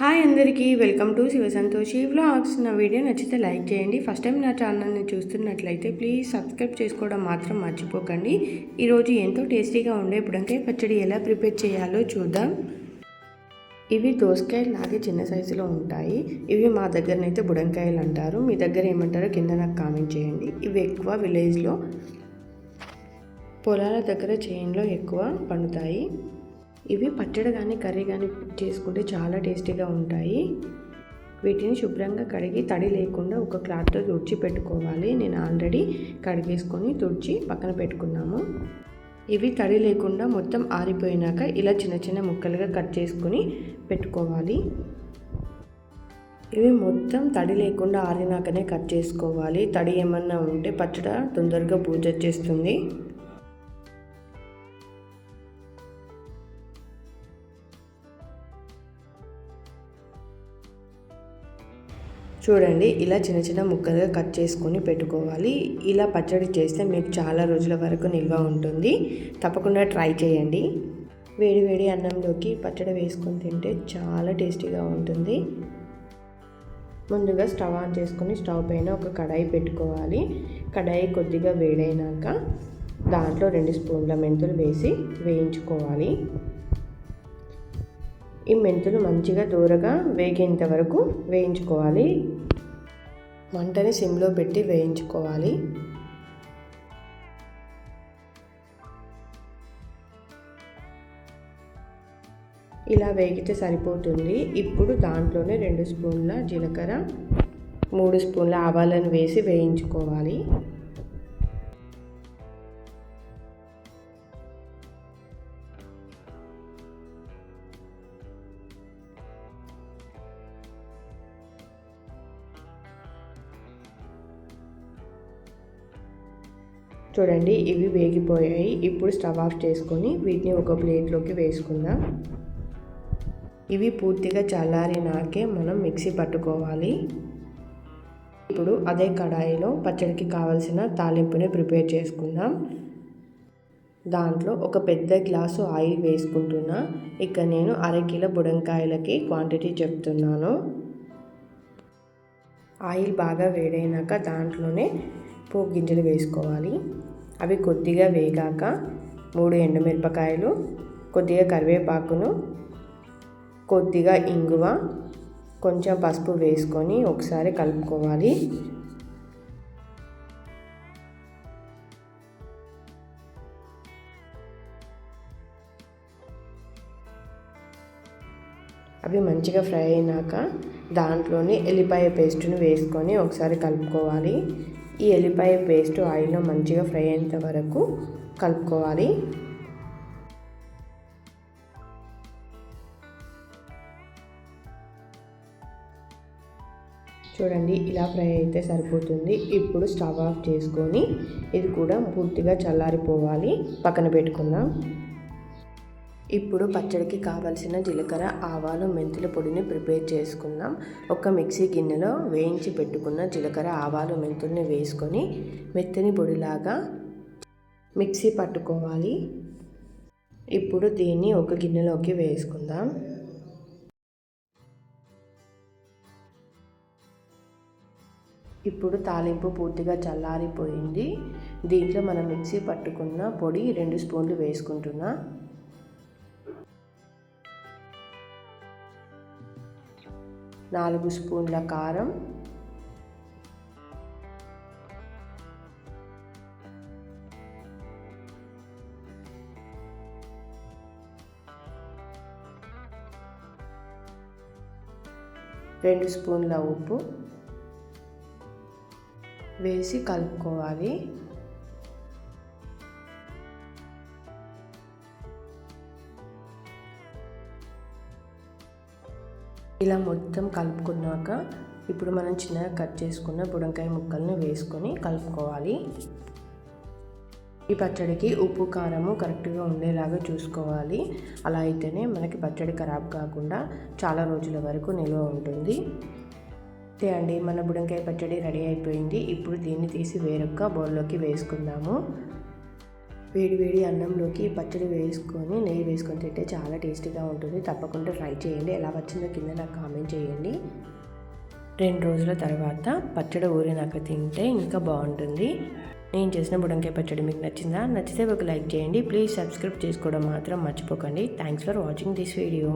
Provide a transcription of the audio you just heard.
Hi అందరికీ welcome to Shiva Santoshi vlogs. నా video నచ్చితే లైక్ చేయండి. ఫస్ట్ టైం నా ఛానల్ని చూస్తున్నట్లయితే ప్లీజ్ సబ్స్క్రైబ్ చేసుకోవడం మాత్రం మర్చిపోకండి. ఈరోజు ఎంతో టేస్టీగా ఉండే బుడంకాయ పచ్చడి ఎలా ప్రిపేర్ చేయాలో చూద్దాం. ఇవి దోసకాయలు లాగే చిన్న సైజులో ఉంటాయి. ఇవి మా దగ్గరనైతే బుడంకాయలు అంటారు. మీ దగ్గర ఏమంటారో కింద నాకు కామెంట్ చేయండి. ఇవి ఎక్కువ విలేజ్లో పొలాల దగ్గర చేన్లో ఎక్కువ పండుతాయి. ఇవి పచ్చడి కానీ కర్రీ కానీ చేసుకుంటే చాలా టేస్టీగా ఉంటాయి. వీటిని శుభ్రంగా కడిగి తడి లేకుండా ఒక క్లాత్తో తుడిచి పెట్టుకోవాలి. నేను ఆల్రెడీ కడిగేసుకొని తుడిచి పక్కన పెట్టుకున్నాము. ఇవి తడి లేకుండా మొత్తం ఆరిపోయినాక ఇలా చిన్న చిన్న ముక్కలుగా కట్ చేసుకొని పెట్టుకోవాలి. ఇవి మొత్తం తడి లేకుండా ఆరినాకనే కట్ చేసుకోవాలి. తడి ఏమన్నా ఉంటే పచ్చడి తొందరగా పూజ చేస్తుంది. చూడండి ఇలా చిన్న చిన్న ముక్కలుగా కట్ చేసుకొని పెట్టుకోవాలి. ఇలా పచ్చడి చేస్తే మీకు చాలా రోజుల వరకు నిల్వ ఉంటుంది. తప్పకుండా ట్రై చేయండి. వేడి వేడి అన్నంలోకి పచ్చడి వేసుకొని తింటే చాలా టేస్టీగా ఉంటుంది. ముందుగా స్టవ్ ఆన్ చేసుకొని స్టవ్ పైన ఒక కడాయి పెట్టుకోవాలి. కడాయి కొద్దిగా వేడైనాక దాంట్లో రెండు స్పూన్ల మెంతులు వేసి వేయించుకోవాలి. ఈ మెంతులు మంచిగా దూరగా వేగేంత వరకు వేయించుకోవాలి. మంటని సిమ్లో పెట్టి వేయించుకోవాలి. ఇలా వేగితే సరిపోతుంది. ఇప్పుడు దాంట్లోనే రెండు స్పూన్ల జీలకర్ర మూడు స్పూన్ల ఆవాలను వేసి వేయించుకోవాలి. చూడండి ఇవి వేగిపోయాయి. ఇప్పుడు స్టవ్ ఆఫ్ చేసుకొని వీటిని ఒక ప్లేట్లోకి వేసుకుందాం. ఇవి పూర్తిగా చల్లారినాకే మనం మిక్సీ పట్టుకోవాలి. ఇప్పుడు అదే కడాయిలో పచ్చడికి కావలసిన తాలింపుని ప్రిపేర్ చేసుకుందాం. దాంట్లో ఒక పెద్ద గ్లాసు ఆయిల్ వేసుకుంటున్నా. ఇక నేను అరకిలో బుడంకాయలకి క్వాంటిటీ చెప్తున్నాను. ఆయిల్ బాగా వేడైనాక దాంట్లోనే పోపు గింజలు వేసుకోవాలి. అవి కొద్దిగా వేగాక మూడు ఎండుమిరపకాయలు కొద్దిగా కరివేపాకును కొద్దిగా ఇంగువ కొంచెం పసుపు వేసుకొని ఒకసారి కలుపుకోవాలి. అవి మంచిగా ఫ్రై అయినాక దాంట్లోని ఎల్లిపాయ పేస్ట్ని వేసుకొని ఒకసారి కలుపుకోవాలి. ఈ ఎల్లిపాయ పేస్ట్ ఆయిల్లో మంచిగా ఫ్రై అయ్యేంత వరకు కలుపుకోవాలి. చూడండి ఇలా ఫ్రై అయితే సరిపోతుంది. ఇప్పుడు స్టవ్ ఆఫ్ చేసుకొని ఇది కూడా పూర్తిగా చల్లారిపోవాలి. పక్కన పెట్టుకుందాం. ఇప్పుడు పచ్చడికి కావలసిన జీలకర్ర ఆవాలు మెంతుల పొడిని ప్రిపేర్ చేసుకుందాం. ఒక మిక్సీ గిన్నెలో వేయించి పెట్టుకున్న జీలకర్ర ఆవాలు మెంతుల్ని వేసుకొని మెత్తని పొడిలాగా మిక్సీ పట్టుకోవాలి. ఇప్పుడు దీన్ని ఒక గిన్నెలోకి వేసుకుందాం. ఇప్పుడు తాలింపు పూర్తిగా చల్లారిపోయింది. దీంట్లో మనం మిక్సీ పట్టుకున్న పొడి రెండు స్పూన్లు వేసుకుంటున్నా. నాలుగు స్పూన్ల కారం. రెండు స్పూన్ల ఉప్పు వేసి కలుపుకోవాలి. ఇలా మొత్తం కలుపుకున్నాక ఇప్పుడు మనం చిన్నగా కట్ చేసుకున్న బుడంకాయ ముక్కల్ని వేసుకొని కలుపుకోవాలి. ఈ పచ్చడికి ఉప్పు కారము కరెక్ట్గా ఉండేలాగా చూసుకోవాలి. అలా అయితేనే మనకి పచ్చడి ఖరాబ్ కాకుండా చాలా రోజుల వరకు నిల్వ ఉంటుంది. అంతే అండి మన బుడంకాయ పచ్చడి రెడీ అయిపోయింది. ఇప్పుడు దీన్ని తీసి వేరొక బౌల్లోకి వేసుకుందాము. వేడి వేడి అన్నంలోకి పచ్చడి వేసుకొని నెయ్యి వేసుకొని తింటే చాలా టేస్టీగా ఉంటుంది. తప్పకుండా ట్రై చేయండి. ఎలా వచ్చిందో కింద నాకు కామెంట్ చేయండి. రెండు రోజుల తర్వాత పచ్చడి ఊరినాక తింటే ఇంకా బాగుంటుంది. నేను చేసిన బుడంకాయ పచ్చడి మీకు నచ్చిందా? నచ్చితే ఒక లైక్ చేయండి. ప్లీజ్ సబ్స్క్రైబ్ చేసుకోవడం మాత్రం మర్చిపోకండి. Thanks for watching this video